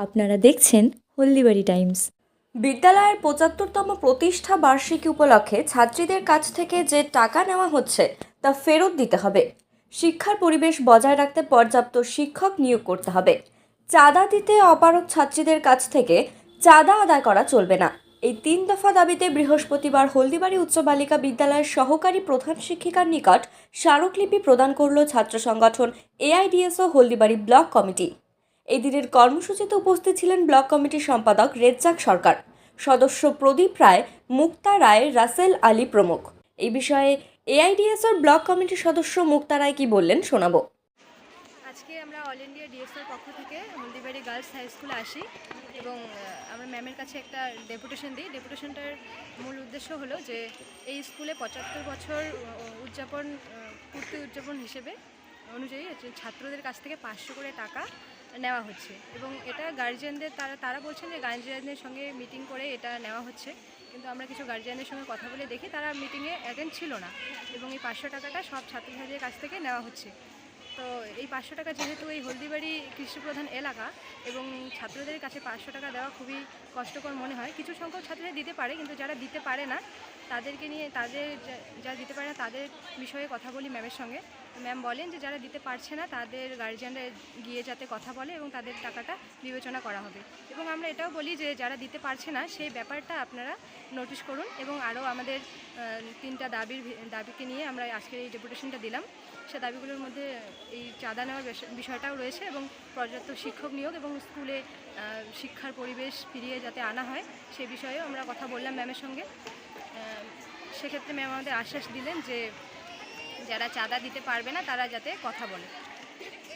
আপনারা দেখছেন হলদিবাড়ি টাইমস। বিদ্যালয়ের পঁচাত্তরতম প্রতিষ্ঠা বার্ষিকী উপলক্ষে ছাত্রীদের কাছ থেকে যে টাকা নেওয়া হচ্ছে, তা ফেরত দিতে হবে। শিক্ষার পরিবেশ বজায় রাখতে পর্যাপ্ত শিক্ষক নিয়োগ করতে হবে। চাঁদা দিতে অপারক ছাত্রীদের কাছ থেকে চাঁদা আদায় করা চলবে না। এই তিন দফা দাবিতে বৃহস্পতিবার হলদিবাড়ি উচ্চ বালিকা বিদ্যালয়ের সহকারী প্রধান শিক্ষিকার নিকট স্মারকলিপি প্রদান করল ছাত্র সংগঠন এআইডিএসও হলদিবাড়ি ব্লক কমিটি। এই দিনের কর্মসূচিতে উপস্থিত ছিলেন ব্লক কমিটির সম্পাদক রেজ্জাক সরকার। সদস্য প্রদীপ রায়, মুক্তা রায়, রাসেল আলী প্রমুখ। এই বিষয়ে এআইডিএসওর ব্লক কমিটির সদস্য মুক্তা রায় কি বললেন শোনাবো। আজকে আমরা অল ইন্ডিয়া ডিএসওর পক্ষ থেকে হলদিবাড়ি গার্লস হাই স্কুলে আসি এবং আমরা ম্যামের কাছে একটা ডেপুটেশন দিই। ডেপুটেশনটার মূল উদ্দেশ্য হলো যে, এই স্কুলে পঁচাত্তর বছর উদযাপন পূর্তি উদযাপন হিসেবে অনুযায়ী ছাত্রদের কাছ থেকে পাঁচশো করে টাকা নেওয়া হচ্ছে। এবং এটা গার্জিয়ানদের তারা তারা বলছেন যে গার্জিয়ানদের সঙ্গে মিটিং করে এটা নেওয়া হচ্ছে। কিন্তু আমরা কিছু গার্জিয়ানের সঙ্গে কথা বলে দেখি, তারা মিটিংয়ে অ্যাটেন্ড ছিল না। এবং এই পাঁচশো টাকাটা সব ছাত্রছাত্রীদের কাছ থেকে নেওয়া হচ্ছে। তো এই পাঁচশো টাকা যেহেতু এই হলদিবাড়ি কৃষিপ্রধান এলাকা এবং ছাত্রদের কাছে পাঁচশো টাকা দেওয়া খুবই কষ্টকর মনে হয়। কিছু সংখ্যক ছাত্ররা দিতে পারে, কিন্তু যারা দিতে পারে না তাদেরকে নিয়ে, তাদের যা- দিতে পারে না, তাদের বিষয়ে কথা বলি ম্যামের সঙ্গে। ম্যাম বলেন যে যারা দিতে পারছে না, তাদের গার্জিয়ানরা গিয়ে যাতে কথা বলে এবং তাদের টাকাটা বিবেচনা করা হবে। এবং আমরা এটাও বলি যে যারা দিতে পারছে না, সেই ব্যাপারটা আপনারা নোটিশ করুন এবং আরও আমাদের তিনটা দাবির দাবিকে নিয়ে আমরা আজকের এই ডেপুটেশনটা দিলাম। সে দাবিগুলোর মধ্যে এই চাঁদা নেওয়ার বিষয়টাও রয়েছে এবং পর্যাপ্ত শিক্ষক নিয়োগ এবং স্কুলে শিক্ষার পরিবেশ ফিরিয়ে যাতে আনা হয়, সে বিষয়েও আমরা কথা বললাম ম্যামের সঙ্গে। সেক্ষেত্রে ম্যাম আমাদের আশ্বাস দিলেন যে যারা চাঁদা দিতে পারবে না, তারা যাতে কথা বলে।